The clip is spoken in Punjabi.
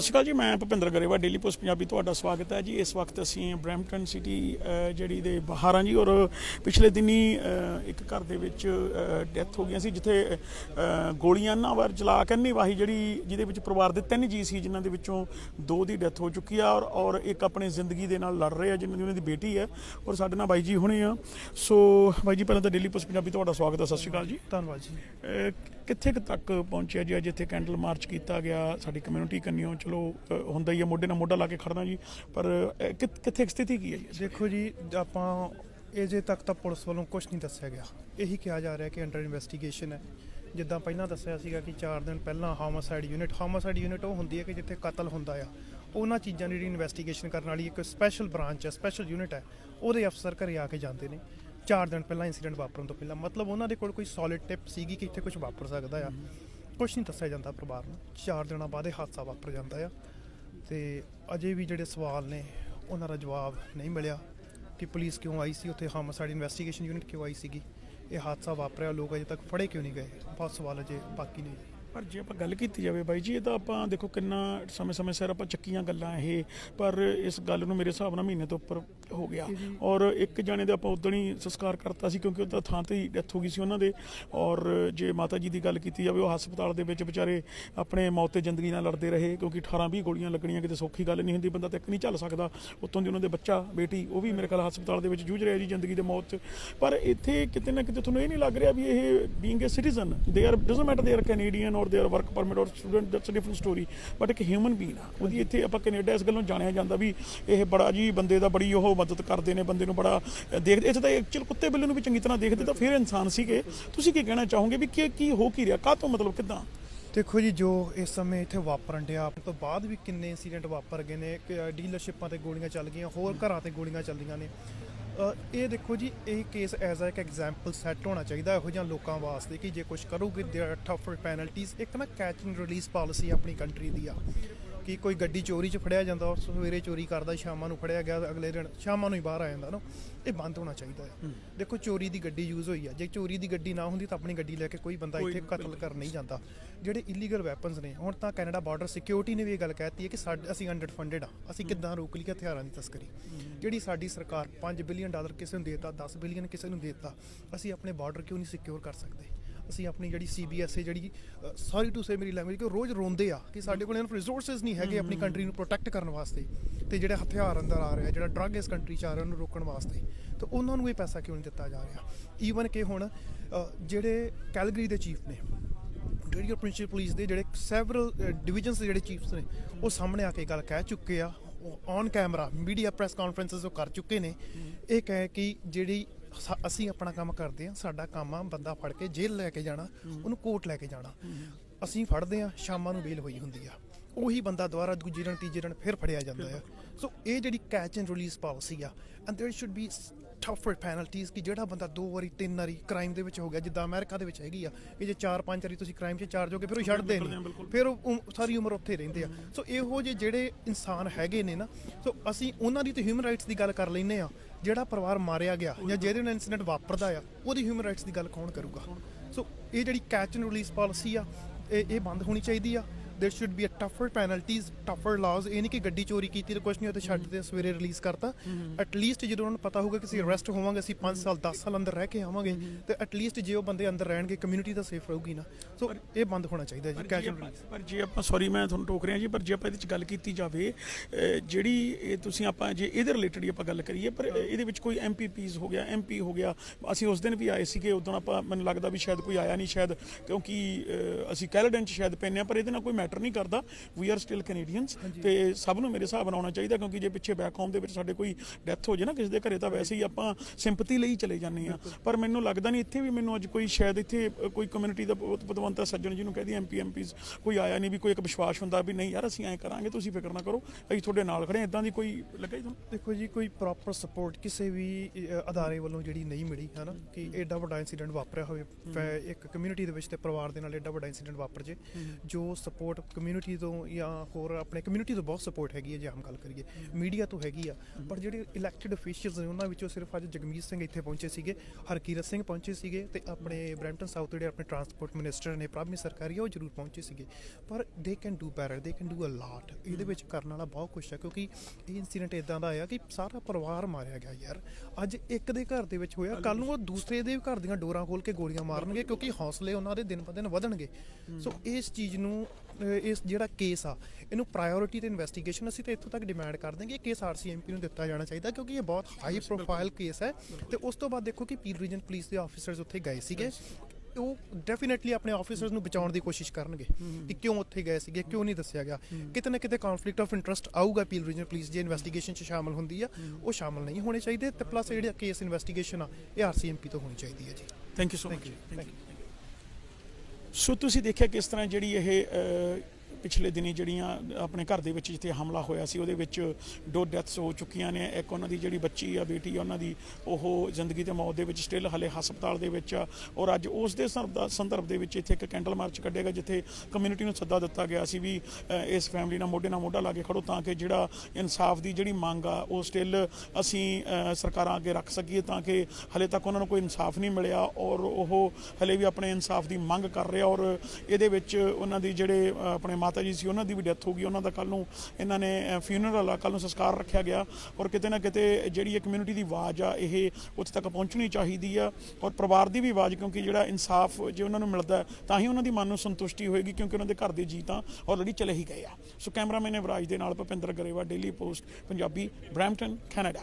ਸਤਿ ਸ਼੍ਰੀ ਅਕਾਲ ਜੀ ਮੈਂ ਭੁਪਿੰਦਰ ਗਰੇਵਾ ਡੇਲੀ ਪੋਸਟ ਪੰਜਾਬੀ ਤੁਹਾਡਾ ਸਵਾਗਤ ਹੈ ਜੀ। ਇਸ ਵਕਤ ਅਸੀਂ ਬ੍ਰੈਂਪਟਨ ਸਿਟੀ ਜਿਹੜੀ ਦੇ ਬਾਹਰ ਹਾਂ ਜੀ ਔਰ ਪਿਛਲੇ ਦਿਨੀ ਇੱਕ ਘਰ ਦੇ ਵਿੱਚ ਡੈਥ ਹੋ ਗਈਆਂ ਸੀ ਜਿੱਥੇ ਗੋਲੀਆਂ ਨਾਲ ਵਾਰ ਚਲਾ ਕੇ ਨਿਵਾਹੀ ਜਿਹੜੀ ਜਿਹਦੇ ਵਿੱਚ ਪਰਿਵਾਰ ਦੇ ਤਿੰਨ ਜੀ ਸੀ ਜਿਨ੍ਹਾਂ ਦੇ ਵਿੱਚੋਂ ਦੋ ਦੀ ਡੈਥ ਹੋ ਚੁੱਕੀ ਆ ਔਰ ਔਰ ਇੱਕ ਆਪਣੀ ਜ਼ਿੰਦਗੀ ਦੇ ਨਾਲ ਲੜ ਰਹੇ ਆ ਜਿਨ੍ਹਾਂ ਦੀ ਉਹਨਾਂ ਦੀ ਬੇਟੀ ਹੈ। ਔਰ ਸਾਡੇ ਨਾਲ ਬਾਈ ਜੀ ਹੁਣੇ ਆ। ਸੋ ਬਾਈ ਜੀ ਪਹਿਲਾਂ ਤਾਂ ਡੇਲੀ ਪੋਸਟ ਪੰਜਾਬੀ ਤੁਹਾਡਾ ਸਵਾਗਤ ਹੈ ਸਤਿ ਸ਼੍ਰੀ ਅਕਾਲ ਜੀ। ਧੰਨਵਾਦ ਜੀ। ਕਿੱਥੇ ਕੁ ਤੱਕ ਪਹੁੰਚਿਆ ਜੀ? ਜਿੱਥੇ ਕੈਂਡਲ ਮਾਰਚ ਕੀਤਾ ਗਿਆ, ਸਾਡੀ ਕਮਿਊਨਿਟੀ ਕੰਨਿਓ ਚਲੋ ਹੁੰਦਾ ਹੀ ਹੈ ਮੋਢੇ ਨਾਲ ਮੋਢਾ ਲਾ ਕੇ ਖੜਨਾ ਜੀ। ਪਰ ਕਿੱਥੇ ਕੁ ਸਥਿਤੀ ਕੀ ਹੈ ਜੀ ਦੇਖੋ ਜੀ, ਆਪਾਂ ਅਜੇ ਤੱਕ ਤਾਂ ਪੁਲਿਸ ਵੱਲੋਂ ਕੁਝ ਨਹੀਂ ਦੱਸਿਆ ਗਿਆ। ਇਹੀ ਕਿਹਾ ਜਾ ਰਿਹਾ ਕਿ ਅੰਡਰ ਇਨਵੈਸਟੀਗੇਸ਼ਨ ਹੈ। ਜਿੱਦਾਂ ਪਹਿਲਾਂ ਦੱਸਿਆ ਸੀਗਾ ਕਿ 4 ਦਿਨ ਪਹਿਲਾਂ ਹੋਮਿਸਾਈਡ ਯੂਨਿਟ ਹੋਮਿਸਾਈਡ ਯੂਨਿਟ ਉਹ ਹੁੰਦੀ ਹੈ ਕਿ ਜਿੱਥੇ ਕਤਲ ਹੁੰਦਾ ਆ। ਉਹਨਾਂ ਚੀਜ਼ਾਂ ਦੀ ਜਿਹੜੀ ਇਨਵੈਸਟੀਗੇਸ਼ਨ ਕਰਨ ਵਾਲੀ ਇੱਕ ਸਪੈਸ਼ਲ ਬ੍ਰਾਂਚ ਹੈ ਸਪੈਸ਼ਲ ਯੂਨਿਟ ਹੈ, ਉਹਦੇ ਅਫਸਰ ਘਰੇ ਆ ਕੇ ਜਾਂਦੇ ਨੇ। 4 ਦਿਨ ਪਹਿਲਾਂ ਇਨਸੀਡੈਂਟ ਵਾਪਰਨ ਤੋਂ ਪਹਿਲਾਂ। ਮਤਲਬ ਉਹਨਾਂ ਦੇ ਕੋਲ ਕੋਈ ਸੋਲਿਡ ਟਿਪ ਸੀਗੀ ਕਿ ਇੱਥੇ ਕੁਝ ਵਾਪਰ ਸਕਦਾ ਆ। ਕੁਝ ਨਹੀਂ ਦੱਸਿਆ ਜਾਂਦਾ ਪਰਿਵਾਰ ਨੂੰ। 4 ਦਿਨਾਂ ਬਾਅਦ ਇਹ ਹਾਦਸਾ ਵਾਪਰ ਜਾਂਦਾ ਆ। ਤੇ ਅਜੇ ਵੀ ਜਿਹੜੇ ਸਵਾਲ ਨੇ, ਉਹਨਾਂ ਦਾ ਜਵਾਬ ਨਹੀਂ ਮਿਲਿਆ ਕਿ ਪੁਲਿਸ ਕਿਉਂ ਆਈ ਸੀ, ਉੱਥੇ ਹੋਮਿਸਾਈਡ ਇਨਵੈਸਟੀਗੇਸ਼ਨ ਯੂਨਿਟ ਕਿਉਂ ਆਈ ਸੀਗੀ। ਇਹ ਹਾਦਸਾ ਵਾਪਰਿਆ, ਲੋਕ ਅਜੇ ਤੱਕ ਫੜੇ ਕਿਉਂ ਨਹੀਂ ਗਏ? ਬਹੁਤ ਸਵਾਲ ਅਜੇ ਬਾਕੀ ਨੇ ਪਰ ਜੇ ਆਪਾਂ ਗੱਲ ਕੀਤੀ ਜਾਵੇ ਬਾਈ ਜੀ ਇਹ ਤਾਂ ਆਪਾਂ ਦੇਖੋ ਕਿੰਨਾ ਸਮੇਂ-ਸਮੇਂ ਸਿਰ ਆਪਾਂ ਚੱਕੀਆਂ ਗੱਲਾਂ ਇਹ ਪਰ ਇਸ ਗੱਲ ਨੂੰ ਮੇਰੇ ਹਿਸਾਬ ਨਾਲ ਮਹੀਨੇ ਤੋਂ ਉੱਪਰ ਹੋ ਗਿਆ। ਔਰ ਇੱਕ ਜਾਣੇ ਦਾ ਆਪਾਂ ਉਦੋਂ ਹੀ ਸੰਸਕਾਰ ਕਰਤਾ ਸੀ ਕਿਉਂਕਿ ਉਹਦਾ ਥਾਂ ਤੇ ਹੀ ਡੈਥ ਹੋ ਗਈ ਸੀ ਉਹਨਾਂ ਦੇ। ਔਰ ਜੇ ਮਾਤਾ ਜੀ ਦੀ ਗੱਲ ਕੀਤੀ ਜਾਵੇ ਉਹ ਹਸਪਤਾਲ ਦੇ ਵਿੱਚ ਵਿਚਾਰੇ ਆਪਣੇ ਮੌਤ ਤੇ ਜ਼ਿੰਦਗੀ ਨਾਲ ਲੜਦੇ ਰਹੇ ਕਿਉਂਕਿ 18-20 ਗੋਲੀਆਂ ਲੱਗਣੀਆਂ ਕਿਤੇ ਸੌਖੀ ਗੱਲ ਨਹੀਂ ਹੁੰਦੀ ਬੰਦਾ ਤਾਂ ਇੱਕ ਨਹੀਂ ਚੱਲ ਸਕਦਾ। ਉੱਤੋਂ ਦੀ ਉਹਨਾਂ ਦੇ ਬੱਚਾ ਬੇਟੀ ਉਹ ਵੀ ਮੇਰੇ ਖਿਆਲ ਹਸਪਤਾਲ ਦੇ ਵਿੱਚ ਜੂਝ ਰਿਹਾ ਜੀ ਜ਼ਿੰਦਗੀ ਦੇ ਮੌਤ 'ਚ। ਪਰ ਇੱਥੇ ਕਿਤੇ ਨਾ ਕਿਤੇ ਤੁਹਾਨੂੰ ਇਹ ਨਹੀਂ ਲੱਗ ਰਿਹਾ ਵੀ ਇਹ being a citizen they are doesn't matter they are Canadian or they are work permit or student that's a different story ਇੱਕ ਹਿਊਮਨ ਬੀਇੰਗ ਆ, ਉਹਦੀ ਇੱਥੇ ਆਪਾਂ ਕੈਨੇਡਾ ਇਸ ਗੱਲੋਂ ਜਾਣਿਆ ਜਾਂਦਾ ਵੀ ਇਹ ਬੜਾ ਜੀ ਬੰਦੇ ਦਾ ਬੜੀ ਉਹ ਮਦਦ ਕਰਦੇ ਨੇ, ਬੰਦੇ ਨੂੰ ਬੜਾ ਦੇਖਦੇ, ਇੱਥੇ ਤਾਂ ਐਕਚੁਅਲ ਕੁੱਤੇ ਬਿੱਲੇ ਨੂੰ ਵੀ ਚੰਗੀ ਤਰ੍ਹਾਂ ਦੇਖਦੇ ਤਾਂ ਫਿਰ ਇਨਸਾਨ ਸੀਗੇ। ਤੁਸੀਂ ਕੀ ਕਹਿਣਾ ਚਾਹੋਗੇ ਵੀ ਕੀ ਕੀ ਹੋ ਕੀ ਰਿਹਾ? ਕਾਹ ਤੋਂ ਮਤਲਬ ਕਿਦਾਂ? ਦੇਖੋ ਜੀ, ਜੋ ਇਸ ਸਮੇਂ ਇੱਥੇ ਵਾਪਰਨ ਡਿਆ, ਉਸ ਤੋਂ ਬਾਅਦ ਵੀ ਕਿੰਨੇ ਇਨਸੀਡੈਂਟ ਵਾਪਰ ਗਏ ਨੇ ਡੀਲਰਸ਼ਿਪਾਂ ਤੇ ਗੋਲੀਆਂ ਚੱਲ ਗਈਆਂ, ਹੋਰ ਘਰਾਂ ਤੇ ਗੋਲੀਆਂ ਚੱਲਦੀਆਂ ਨੇ। ਇਹ ਦੇਖੋ ਜੀ ਇਹ ਕੇਸ ਐਜ਼ ਅ ਇੱਕ ਐਗਜ਼ਾਮਪਲ ਸੈੱਟ ਹੋਣਾ ਚਾਹੀਦਾ ਇਹੋ ਜਿਹਾ ਲੋਕਾਂ ਵਾਸਤੇ ਕਿ ਜੇ ਕੁਝ ਕਰੋਗੇ देयर ਟਫਰ ਪੈਨਲਟੀਜ਼ ਇੱਕ ਨਾ ਕੈਚ ਐਂਡ ਰਿਲੀਜ਼ ਪਾਲਿਸੀ ਆਪਣੀ ਕੰਟਰੀ ਦੀ ਆ ਕਿ ਕੋਈ ਗੱਡੀ ਚੋਰੀ 'ਚ ਫੜਿਆ ਜਾਂਦਾ ਸਵੇਰੇ ਚੋਰੀ ਕਰਦਾ ਸ਼ਾਮਾਂ ਨੂੰ ਫੜਿਆ ਗਿਆ ਅਗਲੇ ਦਿਨ ਸ਼ਾਮਾਂ ਨੂੰ ਹੀ ਬਾਹਰ ਆ ਜਾਂਦਾ ਨਾ ਇਹ ਬੰਦ ਹੋਣਾ ਚਾਹੀਦਾ ਹੈ। ਦੇਖੋ ਚੋਰੀ ਦੀ ਗੱਡੀ ਯੂਜ਼ ਹੋਈ ਆ। ਜੇ ਚੋਰੀ ਦੀ ਗੱਡੀ ਨਾ ਹੁੰਦੀ ਤਾਂ ਆਪਣੀ ਗੱਡੀ ਲੈ ਕੇ ਕੋਈ ਬੰਦਾ ਇੱਥੇ ਕਤਲ ਕਰ ਨਹੀਂ ਜਾਂਦਾ। ਜਿਹੜੇ ਇਲੀਗਲ ਵੈਪਨਸ ਨੇ ਹੁਣ ਤਾਂ ਕੈਨੇਡਾ ਬਾਰਡਰ ਸਿਕਿਉਰਿਟੀ ਨੇ ਵੀ ਇਹ ਗੱਲ ਕਹਿਤੀ ਹੈ ਕਿ ਸਾਡੇ ਅਸੀਂ ਅੰਡਰ ਫੰਡਡ ਆ। ਅਸੀਂ ਕਿੱਦਾਂ ਰੋਕ ਲਈਏ ਹਥਿਆਰਾਂ ਦੀ ਤਸਕਰੀ? ਜਿਹੜੀ ਸਾਡੀ ਸਰਕਾਰ 5 ਬਿਲੀਅਨ ਡਾਲਰ ਕਿਸੇ ਨੂੰ ਦੇਤਾ 10 ਬਿਲੀਅਨ ਕਿਸੇ ਨੂੰ ਦੇਤਾ ਅਸੀਂ ਆਪਣੇ ਬਾਰਡਰ ਕਿਉਂ ਨਹੀਂ ਸਿਕਿਉਰ ਕਰ ਸਕਦੇ? ਅਸੀਂ ਆਪਣੀ ਜਿਹੜੀ ਸੀਬੀਐਸਏ ਜਿਹੜੀ ਸੌਰੀ ਟੂ ਸੇ ਮੇਰੀ ਲੈਂਗੁਏਜ ਕਿ ਉਹ ਰੋਜ਼ ਰੋਂਦੇ ਆ ਕਿ ਸਾਡੇ ਕੋਲ ਇਹਨਾਂ ਰਿਸੋਰਸਸ ਨਹੀਂ ਹੈਗੇ ਆਪਣੀ ਕੰਟਰੀ ਨੂੰ ਪ੍ਰੋਟੈਕਟ ਕਰਨ ਵਾਸਤੇ ਤੇ ਜਿਹੜੇ ਹਥਿਆਰ ਅੰਦਰ ਆ ਰਿਹਾ, ਜਿਹੜਾ ਡਰੱਗ ਇਸ ਕੰਟਰੀ ਚ ਆ ਰਿਹਾ ਉਹਨੂੰ ਰੋਕਣ ਵਾਸਤੇ। ਤਾਂ ਉਹਨਾਂ ਨੂੰ ਇਹ ਪੈਸਾ ਕਿਉਂ ਨਹੀਂ ਦਿੱਤਾ ਜਾ ਰਿਹਾ? ਈਵਨ ਕਿ ਹੁਣ ਜਿਹੜੇ ਕੈਲਗਰੀ ਦੇ ਚੀਫ ਨੇ, ਜਿਹੜੀ ਪ੍ਰਿੰਸੀਪਲ ਪੁਲਿਸ ਦੇ ਜਿਹੜੇ ਸੈਵਰਲ ਡਿਵੀਜ਼ਨਸ ਦੇ ਜਿਹੜੇ ਚੀਫਸ ਨੇ, ਉਹ ਸਾਹਮਣੇ ਆ ਕੇ ਗੱਲ ਕਹਿ ਚੁੱਕੇ ਆ on camera media press conferences ਉਹ ਕਰ ਚੁੱਕੇ ਨੇ। ਇਹ ਕਹੇ ਕਿ ਜਿਹੜੀ ਸਾ- ਅਸੀਂ ਆਪਣਾ ਕੰਮ ਕਰਦੇ ਆ ਸਾਡਾ ਕੰਮ ਆ ਬੰਦਾ ਫੜ ਕੇ ਜੇਲ੍ਹ ਲੈ ਕੇ ਜਾਣਾ ਉਹਨੂੰ ਕੋਰਟ ਲੈ ਕੇ ਜਾਣਾ ਅਸੀਂ ਫੜਦੇ ਆ ਸ਼ਾਮਾਂ ਨੂੰ ਬੇਲ ਹੋਈ ਹੁੰਦੀ ਆ ਉਹੀ ਬੰਦਾ ਦੁਬਾਰਾ ਦੂਜੇ ਦਿਨ ਤੀਜੇ ਦਿਨ ਫਿਰ ਫੜਿਆ ਜਾਂਦਾ ਆ ਸੋ ਇਹ ਜਿਹੜੀ ਕੈਚ ਐਂਡ ਰਿਲੀਜ਼ ਪਾਲਿਸੀ ਆ and there should B tougher penalties ਕਿ ਜਿਹੜਾ ਬੰਦਾ ਦੋ ਵਾਰੀ ਤਿੰਨ ਵਾਰੀ ਕ੍ਰਾਈਮ ਦੇ ਵਿੱਚ ਹੋ ਗਿਆ ਜਿੱਦਾਂ ਅਮਰੀਕਾ ਦੇ ਵਿੱਚ ਹੈਗੀ ਆ ਕਿ ਜੇ ਚਾਰ ਪੰਜ ਵਾਰੀ ਤੁਸੀਂ ਕ੍ਰਾਈਮ 'ਚ ਚਾਰਜ ਹੋ ਗਏ ਫਿਰ ਉਹ ਛੱਡਦੇ ਨਹੀਂ। ਫਿਰ ਉਹ ਉਮ- ਸਾਰੀ ਉਮਰ ਉੱਥੇ ਰਹਿੰਦੇ ਆ। ਸੋ ਇਹੋ ਜਿਹੇ ਜਿਹੜੇ ਇਨਸਾਨ ਹੈਗੇ ਨੇ ਨਾ ਸੋ ਅਸੀਂ ਉਹਨਾਂ ਦੀ ਤੇ ਹਿਊਮਨ ਰਾਈਟਸ ਦੀ ਗੱਲ ਕਰ ਲੈਨੇ ਆ ਜਿਹੜਾ ਪਰਿਵਾਰ ਮਾਰਿਆ ਗਿਆ ਜਾਂ ਜਿਹਦੇ ਨਾਲ ਇਨਸੀਡੈਂਟ ਵਾਪਰਦਾ ਆ ਉਹਦੀ ਹਿਊਮਨ ਰਾਈਟਸ ਦੀ ਗੱਲ ਕੌਣ ਕਰੂਗਾ? ਸੋ ਇਹ ਜਿਹੜੀ ਕੈਚ ਐਂਡ ਰਿਲੀਜ਼ ਪਾਲਿਸੀ ਆ ਇਹ ਇਹ ਬੰਦ ਹੋਣੀ ਚਾਹੀਦੀ ਆ। there should be a tougher penalties tougher laws ਇਹ ਨਹੀਂ ਕਿ ਗੱਡੀ ਚੋਰੀ ਕੀਤੀ ਤੇ ਕੁਝ ਨਹੀਂ ਉਹਤੇ ਛੱਡ ਦੇ ਸਵੇਰੇ ਰਿਲੀਜ਼ ਕਰਤਾ ਐਟ ਲੀਸਟ ਜਦੋਂ ਉਹਨਾਂ ਨੂੰ ਪਤਾ ਹੋਊਗਾ ਕਿ ਅਸੀਂ ਅਰੈਸਟ ਹੋਵਾਂਗੇ ਅਸੀਂ 5 ਸਾਲ 10 ਸਾਲ ਅੰਦਰ ਰਹਿ ਕੇ ਆਵਾਂਗੇ ਤੇ ਐਟ ਲੀਸਟ ਜੇ ਉਹ ਬੰਦੇ ਅੰਦਰ ਰਹਿਣਗੇ ਕਮਿਊਨਿਟੀ ਤਾਂ ਸੇਫ ਰਹੂਗੀ ਨਾ ਸੋ ਇਹ ਬੰਦ ਹੋਣਾ ਚਾਹੀਦਾ ਜੀ ਪਰ ਜੇ ਕੈਜੂਅਲ ਆਪਾਂ- ਪਰ ਜੇ ਆਪਾਂ ਸੌਰੀ ਮੈਂ ਤੁਹਾਨੂੰ ਟੋਕ ਰਿਹਾ ਜੀ ਪਰ ਜੇ ਆਪਾਂ ਇਹਦੇ ਚ ਗੱਲ ਕੀਤੀ ਜਾਵੇ ਅਹ ਜਿਹੜੀ ਇਹ ਤੁਸੀਂ ਆਪਾਂ ਜੇ ਇਹਦੇ ਰਿਲੇਟਡ ਹੀ ਆਪਾਂ ਗੱਲ ਕਰੀਏ ਪਰ ਇਹਦੇ ਵਿੱਚ ਕੋਈ ਐਮਪੀਪੀਜ਼ ਹੋ ਗਿਆ ਐਮਪੀ ਹੋ ਗਿਆ ਅਸੀਂ ਉਸ ਦਿਨ ਵੀ ਆਏ ਸੀਗੇ ਉਦੋਂ ਆਪਾਂ ਮੈਨੂੰ ਲੱਗਦਾ ਵੀ ਸ਼ਾਇਦ ਕੋਈ ਆਇਆ ਨਹੀਂ ਸ਼ਾਇਦ ਕਿਉਂਕਿ ਅਹ, ਅਸੀਂ ਕੈਲਡਨ ਚ ਸ਼ਾਇਦ ਪੈਨੇ ਆ ਪਰ ਇਹਦੇ ਨਾਲ ਕੋਈ ਮੈਟਰ ਨਹੀਂ ਕਰਦਾ। ਵੀ ਆਰ ਸਟਿਲ ਕੈਨੇਡੀਅਨਸ ਤੇ ਸਭ ਨੂੰ ਮੇਰੇ ਹਿਸਾਬ ਨਾਲ ਆਉਣਾ ਚਾਹੀਦਾ ਕਿਉਂਕਿ ਜੇ ਪਿੱਛੇ ਬੈਕ ਹੋਮ ਦੇ ਵਿੱਚ ਸਾਡੇ ਕੋਈ ਡੈਥ ਹੋ ਜੇ ਨਾ ਕਿਸੇ ਦੇ ਘਰੇ ਤਾਂ ਵੈਸੇ ਹੀ ਆਪਾਂ ਸਿੰਪਥੀ ਲਈ ਚਲੇ ਜਾਂਦੇ ਆ ਪਰ ਮੈਨੂੰ ਲੱਗਦਾ ਨਹੀਂ ਇੱਥੇ ਵੀ ਮੈਨੂੰ ਅੱਜ ਕੋਈ ਸ਼ਾਇਦ ਇੱਥੇ ਕੋਈ ਕਮਿਊਨਿਟੀ ਦਾ ਬਹੁਤ ਪਤਵੰਤਾ ਸੱਜਣ ਜਿਹਨੂੰ ਕਹਿੰਦੀ ਐਮਪੀ ਐਮਪੀਸ ਕੋਈ ਆਇਆ ਨਹੀਂ ਵੀ ਕੋਈ ਇੱਕ ਵਿਸ਼ਵਾਸ ਹੁੰਦਾ ਵੀ ਨਹੀਂ ਯਾਰ ਅਸੀਂ ਐਂ ਕਰਾਂਗੇ ਤੁਸੀਂ ਫਿਕਰ ਨਾ ਕਰੋ ਅਸੀਂ ਤੁਹਾਡੇ ਨਾਲ ਖੜੇ ਇਦਾਂ ਦੀ ਕੋਈ ਲੱਗਾ ਜੀ ਤੁਹਾਨੂੰ? ਦੇਖੋ ਜੀ ਕੋਈ ਪ੍ਰੋਪਰ ਸਪੋਰਟ ਕਿਸੇ ਵੀ ਅਦਾਰੇ ਵੱਲੋਂ ਜਿਹੜੀ ਨਹੀਂ ਮਿਲੀ ਹਨਾ ਕਿ ਐਡਾ ਵੱਡਾ ਇਨਸੀਡੈਂਟ ਵਾਪਰਿਆ ਹੋਵੇ ਇੱਕ ਕਮਿਊਨਿਟੀ ਦੇ ਵਿੱਚ ਤੇ ਪਰਿਵਾਰ ਦੇ ਨਾਲ ਐਡਾ ਵੱਡਾ ਇਨਸੀਡੈਂਟ ਵਾਪਰ ਜੇ ਜੋ ਸਪੋਰਟ ਕਮਿਊਨਿਟੀ ਤੋਂ ਜਾਂ ਹੋਰ ਆਪਣੇ ਕਮਿਊਨਿਟੀ ਤੋਂ ਬਹੁਤ ਸਪੋਰਟ ਹੈਗੀ ਹੈ ਜੇ ਆਮ ਗੱਲ ਕਰੀਏ। ਮੀਡੀਆ ਤੋਂ ਹੈਗੀ ਆ। ਪਰ ਜਿਹੜੇ ਇਲੈਕਟਿਡ ਅਫੀਸ਼ੀਅਲਸ ਨੇ ਉਹਨਾਂ ਵਿੱਚੋਂ ਸਿਰਫ ਅੱਜ ਜਗਮੀਤ ਸਿੰਘ ਇੱਥੇ ਪਹੁੰਚੇ ਸੀਗੇ ਹਰਕੀਰਤ ਸਿੰਘ ਪਹੁੰਚੇ ਸੀਗੇ ਤੇ ਆਪਣੇ ਬ੍ਰੈਂਟਨ ਸਾਊਥ ਜਿਹੜੇ ਆਪਣੇ ਟਰਾਂਸਪੋਰਟ ਮਿਨਿਸਟਰ ਨੇ ਪ੍ਰਭ ਸਰਕਾਰੀ ਉਹ ਜ਼ਰੂਰ ਪਹੁੰਚੇ ਸੀਗੇ। ਪਰ they can do better they can do a lot ਇਹਦੇ ਵਿੱਚ ਕਰਨ ਵਾਲਾ ਬਹੁਤ ਕੁਝ ਹੈ ਕਿਉਂਕਿ ਇਹ ਇਨਸੀਡੈਂਟ ਇਦਾਂ ਦਾ ਆਇਆ ਕਿ ਸਾਰਾ ਪਰਿਵਾਰ ਮਾਰਿਆ ਗਿਆ ਯਾਰ। ਅੱਜ ਇੱਕ ਦੇ ਘਰ ਦੇ ਵਿੱਚ ਹੋਇਆ ਕੱਲ ਨੂੰ ਉਹ ਦੂਸਰੇ ਦੇ ਘਰ ਦੀਆਂ ਡੋਰਾਂ ਖੋਲ ਕੇ ਗੋਲੀਆਂ ਮਾਰਨਗੇ ਕਿਉਂਕਿ ਹੌਸਲੇ ਉਹਨਾਂ ਦੇ ਦਿਨ ਬ ਦਿਨ ਵਧਣਗੇ। ਸੋ ਇਸ ਚੀਜ਼ ਨੂੰ ਇਸ ਜਿਹੜਾ ਕੇਸ ਆ ਇਹਨੂੰ ਪ੍ਰਾਇੋਰਟੀ ਤੇ ਇਨਵੈਸਟੀਗੇਸ਼ਨ ਅਸੀਂ ਤਾਂ ਇੱਥੋਂ ਤੱਕ ਡਿਮਾਂਡ ਕਰਦੇ ਹਾਂ ਕਿ ਇਹ ਕੇਸ ਆਰਸੀਐਮਪੀ ਨੂੰ ਦਿੱਤਾ ਜਾਣਾ ਚਾਹੀਦਾ ਕਿਉਂਕਿ ਇਹ ਬਹੁਤ ਹਾਈ ਪ੍ਰੋਫਾਈਲ ਕੇਸ ਹੈ। ਤੇ ਉਸ ਤੋਂ ਬਾਅਦ ਦੇਖੋ ਕਿ ਪੀਰ ਰੀਜਨ ਪੁਲਿਸ ਦੇ ਆਫੀਸਰਸ ਉੱਥੇ ਗਏ ਸੀਗੇ। ਉਹ ਡੈਫੀਨਿਟਲੀ ਆਪਣੇ ਆਫੀਸਰਸ ਨੂੰ ਬਚਾਉਣ ਦੀ ਕੋਸ਼ਿਸ਼ ਕਰਨਗੇ ਕਿ ਕਿਉਂ ਉੱਥੇ ਗਏ ਸੀਗੇ ਕਿਉਂ ਨਹੀਂ ਦੱਸਿਆ ਗਿਆ। ਕਿਤੇ ਨਾ ਕਿਤੇ ਕਨਫਲਿਕਟ ਆਫ ਇੰਟਰਸਟ ਆਊਗਾ ਪੀਲ ਰੀਜਨ ਪੁਲਿਸ ਜੇ ਇਨਵੈਸਟੀਗੇਸ਼ਨ 'ਚ ਸ਼ਾਮਲ ਹੁੰਦੀ ਆ ਉਹ ਸ਼ਾਮਲ ਨਹੀਂ ਹੋਣੇ ਚਾਹੀਦੇ। ਤੇ ਪਲੱਸ ਜਿਹੜਾ ਕੇਸ ਇਨਵੈਸਟੀਗੇਸ਼ਨ ਆ ਇਹ ਆਰਸੀਐਮਪੀ ਤੋਂ ਹੋਣੀ ਚਾਹੀਦੀ ਹੈ ਜੀ। Thank you so much thank you so ਤੁਸੀਂ ਦੇਖਿਆ ਕਿਸ ਤਰ੍ਹਾਂ ਜਿਹੜੀ ਇਹ ਪਿਛਲੇ ਦਿਨੀ ਜਿਹੜੀਆਂ ਆਪਣੇ ਘਰ ਦੇ ਵਿੱਚ ਜਿੱਥੇ ਹਮਲਾ ਹੋਇਆ ਸੀ ਉਹਦੇ ਵਿੱਚ ਦੋ ਡੈਥਸ ਹੋ ਚੁੱਕੀਆਂ ਨੇ। ਇੱਕ ਉਹਨਾਂ ਦੀ ਜਿਹੜੀ ਬੱਚੀ ਆ ਬੇਟੀ ਆ ਉਹਨਾਂ ਦੀ ਉਹ ਜ਼ਿੰਦਗੀ ਤੇ ਮੌਤ ਦੇ ਵਿੱਚ ਸਟਿਲ ਹਲੇ ਹਸਪਤਾਲ ਦੇ ਵਿੱਚ ਆ। ਔਰ ਅੱਜ ਉਸ ਦੇ ਸੰਦਰਭ ਦਾ ਸੰਦਰਭ ਦੇ ਵਿੱਚ ਇੱਥੇ ਇੱਕ ਕੈਂਡਲ ਮਾਰਚ ਕੱਢੇਗਾ ਜਿੱਥੇ ਕਮਿਊਨਿਟੀ ਨੂੰ ਸੱਦਾ ਦਿੱਤਾ ਗਿਆ ਸੀ ਵੀ ਇਸ ਫੈਮਿਲੀ ਨਾਲ ਮੋਢੇ ਨਾਲ ਮੋਢਾ ਲਾ ਕੇ ਖੜੋ ਤਾਂ ਕਿ ਜਿਹੜਾ ਇਨਸਾਫ ਦੀ ਜਿਹੜੀ ਮੰਗ ਆ ਉਹ ਸਟਿਲ ਅਸੀਂ ਸਰਕਾਰਾਂ ਅੱਗੇ ਰੱਖ ਸਕੀਏ ਤਾਂ ਕਿ ਹਲੇ ਤੱਕ ਉਹਨਾਂ ਨੂੰ ਕੋਈ ਇਨਸਾਫ ਨਹੀਂ ਮਿਲਿਆ ਔਰ ਉਹ ਹਲੇ ਵੀ ਆਪਣੇ ਇਨਸਾਫ ਦੀ ਮੰਗ ਕਰ ਰਿਹਾ ਔਰ ਇਹਦੇ ਵਿੱਚ ਉਹਨਾਂ ਦੀ ਜਿਹੜੇ ਅ, ਆਪਣੇ ਮਾਤਾ ਜੀ ਸੀ, ਉਹਨਾਂ ਦੀ ਵੀ ਡੈਥ ਹੋ ਗਈ, ਉਹਨਾਂ ਦਾ ਕੱਲ ਨੂੰ ਇਹਨਾਂ ਨੇ ਫਿਊਨਰਲ ਆ ਕੱਲ ਨੂੰ ਸੰਸਕਾਰ ਰੱਖਿਆ ਗਿਆ ਔਰ ਕਿਤੇ ਨਾ ਕਿਤੇ ਜਿਹੜੀ ਇਹ ਕਮਿਊਨਿਟੀ ਦੀ ਆਵਾਜ਼ ਆ, ਇਹ ਉੱਥੇ ਤੱਕ ਪਹੁੰਚਣੀ ਚਾਹੀਦੀ ਆ ਔਰ ਪਰਿਵਾਰ ਦੀ ਵੀ ਆਵਾਜ਼, ਕਿਉਂਕਿ ਜਿਹੜਾ ਇਨਸਾਫ ਜੇ ਉਹਨਾਂ ਨੂੰ ਮਿਲਦਾ ਤਾਂ ਹੀ ਉਹਨਾਂ ਦੀ ਮਨ ਨੂੰ ਸੰਤੁਸ਼ਟੀ ਹੋਏਗੀ, ਕਿਉਂਕਿ ਉਹਨਾਂ ਦੇ ਘਰ ਦੇ ਜੀ ਤਾਂ ਆਲਰੇਡੀ ਚਲੇ ਹੀ ਗਏ ਆ। ਸੋ ਕੈਮਰਾਮੈਨ ਨੇ ਵਿਰਾਜ ਦੇ ਨਾਲ Bhupinder Grewal Daily Post Punjabi Brampton Canada